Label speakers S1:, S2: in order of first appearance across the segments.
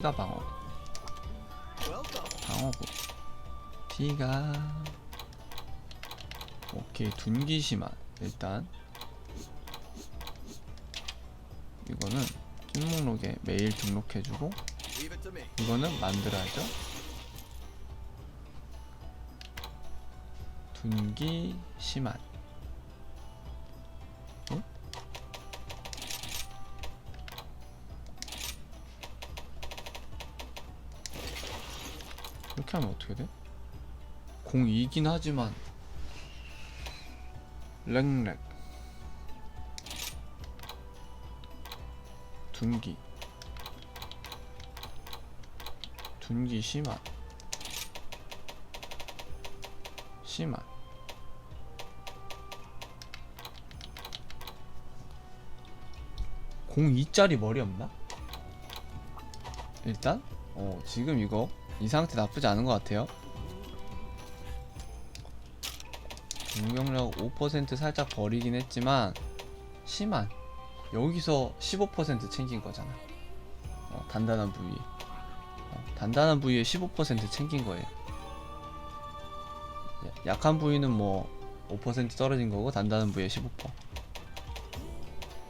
S1: D가 방어구 방어구. D가 오케이 둔기시만 일단. 이거는 찐목록에 매일 등록해주고 이거는 만들어야죠. 둔기 심한 이렇게 하면 어떻게 돼? 공이긴 하지만 렉렉 둔기. 둔기 심한. 심한. 공 2짜리 머리 없나? 일단? 어 지금 이거 이 상태 나쁘지 않은 것 같아요. 공격력 5% 살짝 버리긴 했지만 심한. 여기서 15% 챙긴 거잖아. 어, 단단한 부위. 어, 단단한 부위에 15% 챙긴 거예요. 야- 약한 부위는 뭐 5% 떨어진 거고 단단한 부위에 15%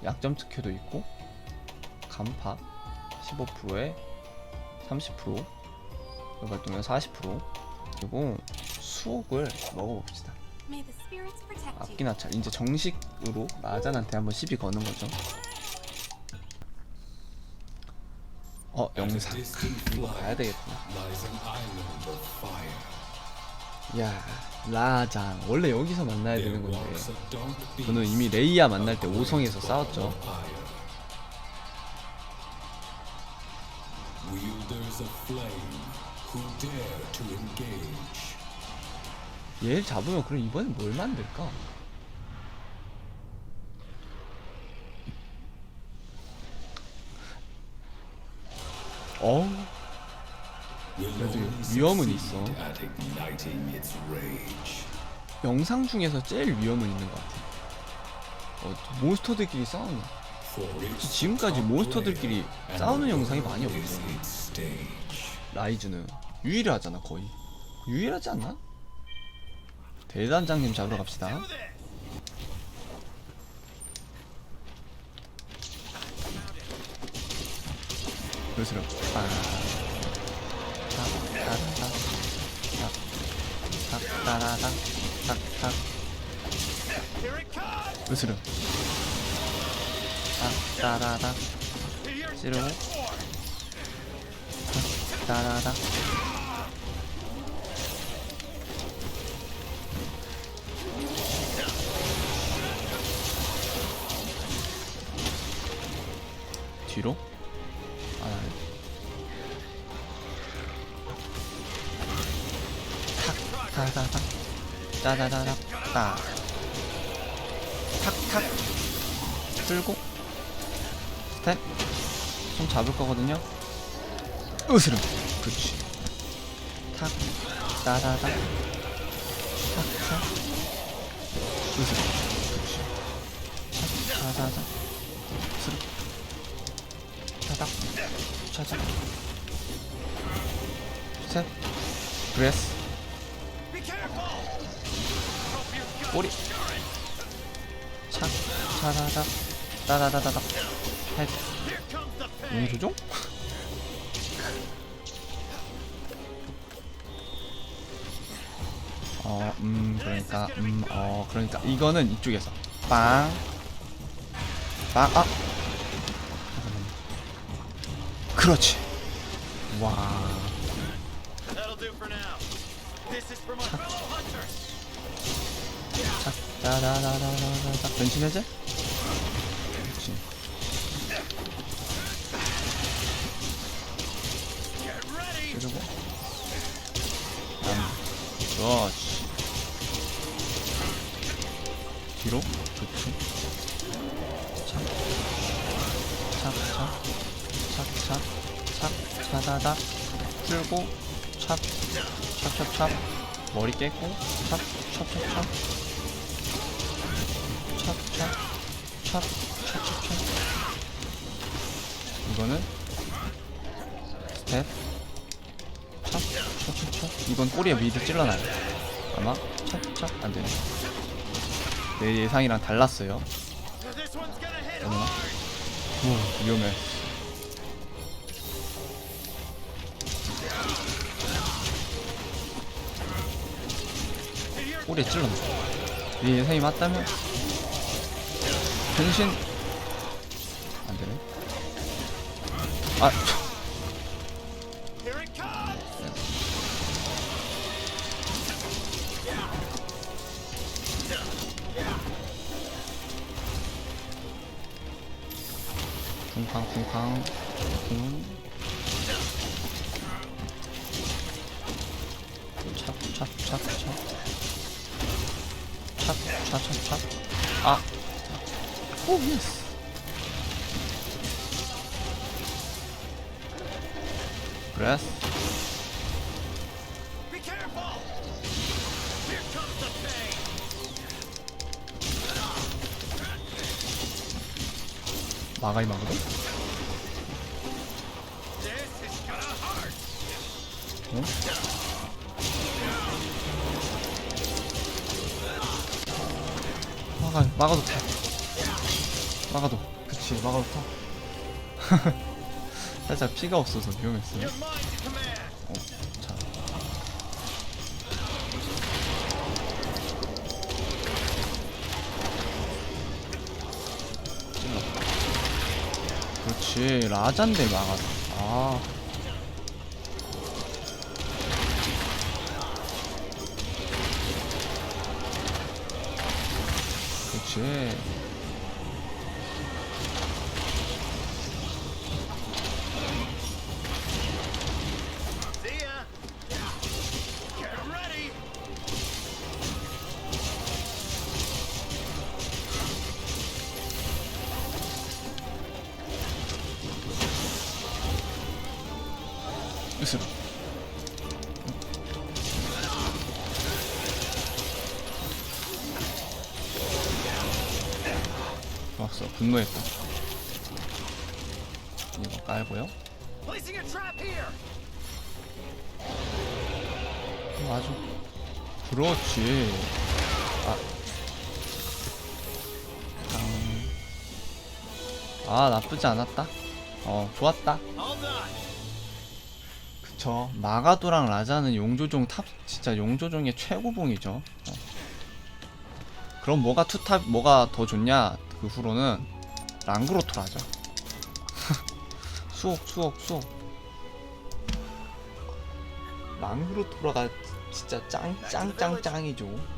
S1: 약점 특효도 있고 간파 15%에 30% 발동량 40% 그리고 수옥을 먹어봅시다.
S2: May the spirits protect you.
S1: 앞기나 차 이제 정식으로 라잔한테 한번 시비 거는 거죠. 어 영상. 이거 봐야 되겠구나 야 라잔. 원래 여기서 만나야 되는 건데. 저는 이미 레이야 만날 때 오성에서 싸웠죠
S3: Wielders of flame who dare to engage.
S1: 얘를 잡으면 그럼 이번엔 뭘 만들까? 어우 그래도 위험은 있어. 영상 중에서 제일 위험은 있는 것 같아 어, 몬스터들끼리 싸우는 지금까지 몬스터들끼리 싸우는 영상이 많이 없어. 라이즈는 유일하잖아 거의 유일하지 않나? 대단장님 잡으러 갑시다 그렇습니다 아, 탁, 탁. 으스름. 탁, 따라닥. 찌르고. 탁, 따라닥. 뒤로? 안 하네. 탁, 타다닥. 따다다닥, 따. 탁, 탁. 끌고. 스텝. 손 잡을 거거든요. 으스름. 그렇지. 탁, 따다닥. 탁, 탁. 으스름. 그렇지. 탁, 따다닥. 으스름. 차닥. 차닥. 스텝. 그레스. 꼬리 착 차다닥 따다다다닥 헤드 용조종? 어, 음, 그러니까, 음, 어, 그러니까, 이거는 이쪽에서. 빵. 빵, 아! 그렇지. 와. 착, 따다다다다다. 변신 해제? 뒤로? 그렇지. 착착착착착 차다닥 풀고 찹. 찹찹찹. 머리 깼고 찹 찹찹찹. 찹찹. 찹 찹찹찹. 이거는 스텝. 찹찹찹찹. 이건 꼬리에 미드 찔러놔요. 아마 찹찹 안되네 내 예상이랑 달랐어요. 어머나. 오 위험해. 꼬리에 찔렀네. 내 예상이 맞다면? 변신. 안되네. 아 쿵쾅 쿵쾅. 쿵. 찹찹찹찹 찹 찹찹찹찹 아! 오 예스. 그랬어 마가이 마거든? 응? 막아, 막아도 돼. 막아도. 그치, 막아도 돼. 살짝 피가 없어서 위험했어요. 그렇지, 라잔데 막아도. 아. 그렇지. 으스러. 좋았어. 분노했다. 이거 깔고요.
S4: Here.
S1: 아주 그렇지. 아. 음. 아 나쁘지 않았다. 어 좋았다. 그쵸. 마가도랑 라자는 용조종 탑 진짜 용조종의 최고봉이죠. 어. 그럼 뭐가 투탑 뭐가 더 좋냐? 그 후로는 랑그로토라죠. 수옥 수옥 수옥. 랑그로토라가 진짜 짱 짱 짱 짱이죠.